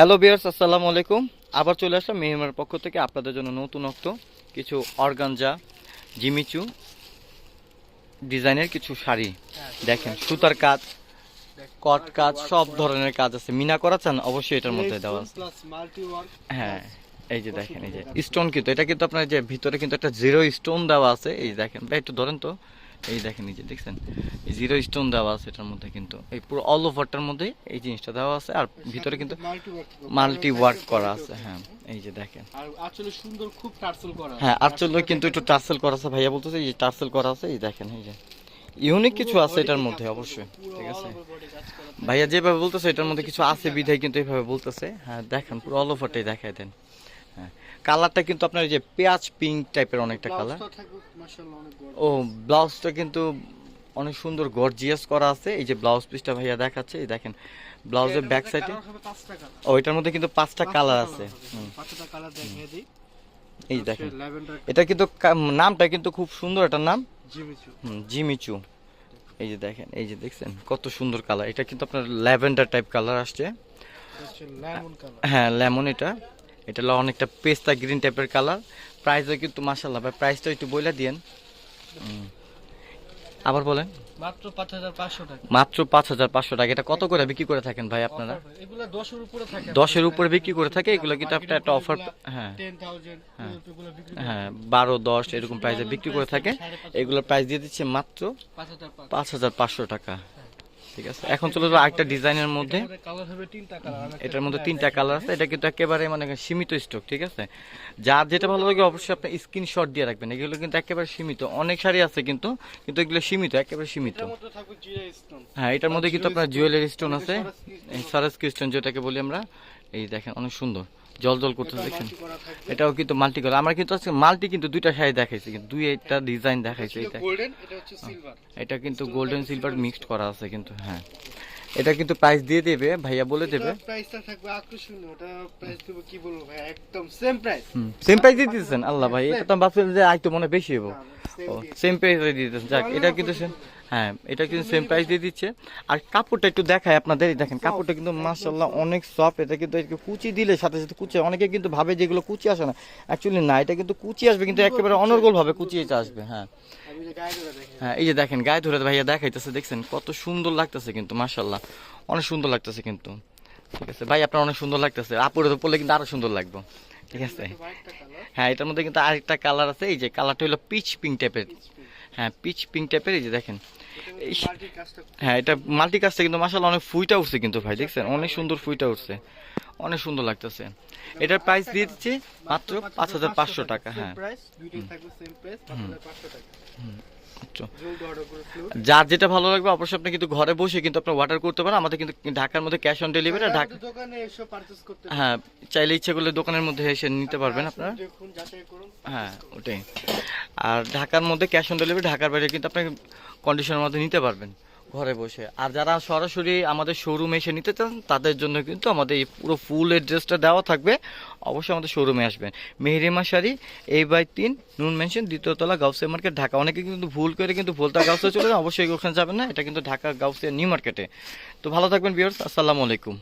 Hello বিয়ার্স আসসালামু আলাইকুম। আবার চলে আসলাম মেহমার পক্ষ থেকে আপনাদের জন্য নতুনত্ব কিছু অর্গানজা জিমিচু ডিজাইনের কিছু শাড়ি। দেখেন সুতার কাজ কট কাজ সব ধরনের কাজ আছে। মিনা করা চান অবশ্যই এটার মধ্যে দেওয়া আছে। হ্যাঁ এই যে দেখেন এই যে স্টোন কিন্তু এটা কিন্তু আপনার যে ভিতরে কিন্তু একটা জিরো স্টোন দেওয়া আছে। এই যে দেখেন ভাই একটু ধরেন তো। এই দেখেন এই যে দেখছেন? জিরো স্টোন দেওয়া আছে এটার মধ্যে কিন্তু। এই পুরো অল ওভারটার মধ্যে এই জিনিসটা দেওয়া আছে আর ভিতরে কিন্তু মাল্টি ওয়ার্ক করা আছে হ্যাঁ। এই যে দেখেন। আর আসলে সুন্দর খুব টার্সেল করা হ্যাঁ কিন্তু একটু টার্সেল করা আছে ভাইয়া বলতেছে এই যে টার্সেল করা আছে এই দেখেন এই যে। ইউনিক কিছু আছে এটার মধ্যে অবশ্যই ঠিক আছে। ভাইয়া যেভাবে বলতেছে এটার মধ্যে কিছু আছে বিধায় কিন্তু এইভাবে বলতেছে। হ্যাঁ দেখেন পুরো অল ওভারটাই দেখাই দেন। কালারটা কিন্তু আপনার এই যে পেঁয়াজ পিঙ্ক টাইপের অনেকটা কালার। ও ব্লাউজটা কিন্তু অনেক সুন্দর গর্জিয়াস করা আছে। এই যে ব্লাউজ পিসটা ভাইয়া দেখাচ্ছে এই দেখেন ব্লাউজের ব্যাক সাইডে ও এটার মধ্যে কিন্তু পাঁচটা কালার আছে। পাঁচটা কালার দেখিয়ে দিই। এই দেখেন। এটা কিন্তু নামটা কিন্তু খুব সুন্দর এটার নাম? জিমিচু। এই যে দেখেন এই যে দেখছেন কত সুন্দর কালার এটা কিন্তু আপনার ল্যাভেন্ডার টাইপ কালার আসছে। হ্যাঁ লেমন এটা। এটা হলো অনেকটা পেস্তা গ্রিন টাইপের কালার প্রাইসও কিন্তু মাসাল্লাহ ভাই প্রাইসটা একটু বইলা দিয়েন। আবার বলেন। মাত্র পাঁচ হাজার পাঁচশো টাকা। মাত্র পাঁচ হাজার পাঁচশো টাকা। এটা কত করে বিক্রি করে থাকেন ভাই আপনারা? এগুলো দশের উপরে থাকে দশের উপরে বিক্রি করে থাকে এগুলো কিন্তু আপনার একটা অফার হ্যাঁ। এগুলো বিক্রি হ্যাঁ বারো দশ এরকম প্রাইসে বিক্রি করে থাকে এগুলোর প্রাইস দিয়ে দিচ্ছে মাত্র পাঁচ হাজার পাঁচ পাঁচ হাজার পাঁচশো টাকা। ঠিক আছে। এখন চলে যাব আরেকটা ডিজাইনের মধ্যে। এটার মধ্যে তিনটা কালার আছে। এটা কিন্তু একেবারে মানে সীমিত স্টক ঠিক আছে? যার যেটা ভালো লাগে অবশ্যই আপনি স্ক্রিনশট দিয়ে রাখবেন। এগুলো কিন্তু একেবারে সীমিত। অনেক শাড়ি আছে কিন্তু কিন্তু এগুলো সীমিত, একেবারে সীমিত। হ্যাঁ এটার মধ্যে কিন্তু আপনার জুয়েলারি স্টোন আছে। এই সারাস স্টোন যেটাকে বলি আমরা, এই দেখেন অনেক সুন্দর। জল জল করতেছে দেখেন। এটাও কিন্তু মাল্টি কালার আমরা কিন্তু আজকে মাল্টি কিন্তু দুইটা শাড়ি দেখাইছি কিন্তু দুই একটা ডিজাইন দেখাইছি এটা গোল্ডেন এটা হচ্ছে সিলভার এটা কিন্তু গোল্ডেন সিলভার মিক্সড করা আছে কিন্তু হ্যাঁ। এটা কিন্তু প্রাইস দিয়ে দেবে ভাইয়া বলে দেবে। প্রাইসটা থাকবে আকর্ষণীয় ওটা প্রাইস দেব কি বলব ভাই একদম সেম প্রাইস সেম প্রাইস দিয়ে দিতেছেন আল্লাহ ভাই এটা তো ভাবছিলাম যে আইতো মনে হয় বেশি হব ও সেম প্রাইস দিয়ে দিতেছেন। যাক এটা কিন্তু হ্যাঁ এটা কিন্তু সেম প্রাইস দিয়ে দিচ্ছে। আর কাপড়টা একটু দেখায় আপনাদের দেখেন কাপড়টা কিন্তু মাশাল্লাহ অনেক সফট এটা কিন্তু কুচি দিলে সাথে সাথে কুচি অনেকে কিন্তু ভাবে যেগুলো কুচি আসে না। অ্যাকচুয়ালি না এটা কিন্তু কুচি আসবে কিন্তু একেবারে অনর্গল ভাবে কুচি এটা আসবে হ্যাঁ। হ্যাঁ এই যে দেখেন গায়ে ধরে ভাইয়া দেখাইতেছে দেখছেন কত সুন্দর লাগতেছে কিন্তু মাশাল্লাহ অনেক সুন্দর লাগতেছে কিন্তু। ঠিক আছে ভাই আপনার অনেক সুন্দর লাগতেছে। আপুরে তো পড়লে কিন্তু আরও সুন্দর লাগবে। ঠিক আছে? হ্যাঁ এটার মধ্যে কিন্তু আরেকটা কালার আছে এই যে কালারটা হলো পিচ পিঙ্ক টাইপের হ্যাঁ পিচ পিঙ্ক টাইপের এই যে দেখেন। হ্যাঁ এটা মাল্টি কাজটা কিন্তু মাসাল অনেক ফুইটা উঠছে কিন্তু ভাই দেখছেন? অনেক সুন্দর ফুইটা উঠছে। অনেক সুন্দর লাগতেছে। এটার প্রাইস দিয়ে দিচ্ছে মাত্র পাঁচ হাজার পাঁচশো টাকা হ্যাঁ। প্রাইস দুইটাই থাকবে সেম প্রাইস 5500 টাকা। মাত্র। জলদি অর্ডার করে ফ্লোর যার যেটা ভালো লাগবে অবশ্যই আপনি কিন্তু ঘরে বসে কিন্তু আপনি অর্ডার করতে পারেন। আমাদের কিন্তু ঢাকার মধ্যে ক্যাশ অন ডেলিভারি ঢাকা দোকানে এসে পারচেজ করতে হ্যাঁ চাইলে ইচ্ছে করলে দোকানের মধ্যে এসে নিতে পারবেন আপনারা। দেখুন যাচাই করুন। হ্যাঁ ওটাই। আর ঢাকার মধ্যে ক্যাশ অন ডেলিভারি ঢাকার বাইরে কিন্তু আপনি কন্ডিশনের মধ্যে নিতে পারবেন ঘরে বসে। আর যারা সরাসরি আমাদের শোরুমে এসে নিতে চান, তাদের জন্য কিন্তু আমাদের এই পুরো ফুল এড্রেসটা দেওয়া থাকবে। অবশ্যই আমাদের শোরুমে আসবেন। মেহরিমা শাড়ি এই বাই তিন, নুন মেনশন দ্বিতীয়তলা গাউসিয়া মার্কেট ঢাকা। অনেকে কিন্তু ভুল করে কিন্তু ভুলতা গাউসিয়া চলে অবশ্যই ওখানে যাবেন না, এটা কিন্তু ঢাকা গাউসিয়া নিউ মার্কেটে তো ভালো থাকবেন বিয়ার্স আসসালামু আলাইকুম।